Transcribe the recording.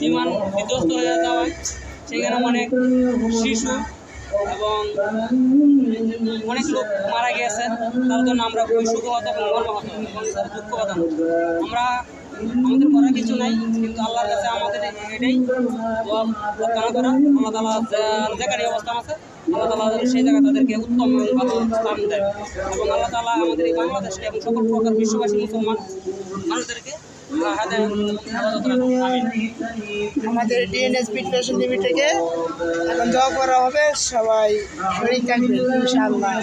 বিমান বিধ্বস্ত হয়ে যাওয়ায় সেখানে অনেক শিশু এবং অনেক লোক মারা গিয়েছে। তার জন্য আমরা খুবই সুখহত এবং দুঃখ পাতাম আমরা আমাদের করার কিছু নাই, কিন্তু আল্লাহর কাছে আমাদের এটাই প্রার্থনা করা। আল্লাহ তালা যেখানে অবস্থান আছে, আল্লাহ তালা সেই জায়গায় তাদেরকে উত্তম এবং ভালো স্থান দেয়। এবং আল্লাহ তালা আমাদের এই বাংলাদেশকে এবং সকল প্রকার বিশ্ববাসী মুসলমান মানুষদেরকে আমাদের ডিএনএস ফিটনেশন টিভি থেকে এখন জব করা হবে। সবাই শরীর থাকবে ইনশাআল্লাহ।